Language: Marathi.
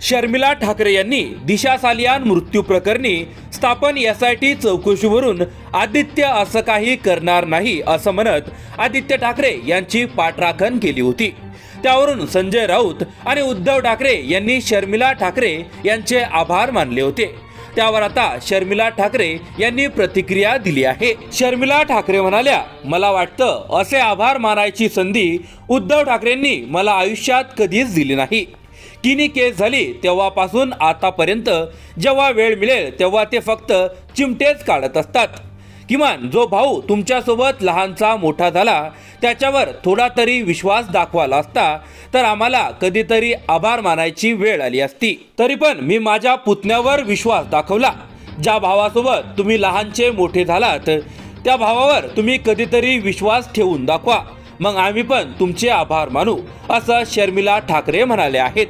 शर्मिला ठाकरे यांनी दिशा सालियान मृत्यू प्रकरणी स्थापन एस आय टी चौकशीवरून आदित्य असं काही करणार नाही असं म्हणत आदित्य ठाकरे यांची पाठराखण केली होती. त्यावरून संजय राऊत आणि उद्धव ठाकरे यांनी शर्मिला ठाकरे यांचे आभार मानले होते. त्यावर आता शर्मिला ठाकरे यांनी प्रतिक्रिया दिली आहे. शर्मिला ठाकरे म्हणाल्या मला वाटतं असे आभार मानायची संधी उद्धव ठाकरेंनी मला आयुष्यात कधीच दिली नाही. किनी केस झाली तेव्हापासून आतापर्यंत जेव्हा वेळ मिळेल तेव्हा ते फक्त चिमटेच काढत असतात. किमान जो भाऊ तुमच्यासोबत लहानचा मोठा झाला त्याच्यावर थोडा तरी विश्वास दाखवाला असता तर आम्हाला कधीतरी आभार मानायची वेळ आली असती. तरी पण मी माझ्या पुतण्यावर विश्वास दाखवला. ज्या भावासोबत तुम्ही लहानचे मोठे झालात त्या भावावर तुम्ही कधीतरी विश्वास ठेवून दाखवा. मग आम्ही पण तुमचे आभार मानू असं शर्मिला ठाकरे म्हणाले आहेत.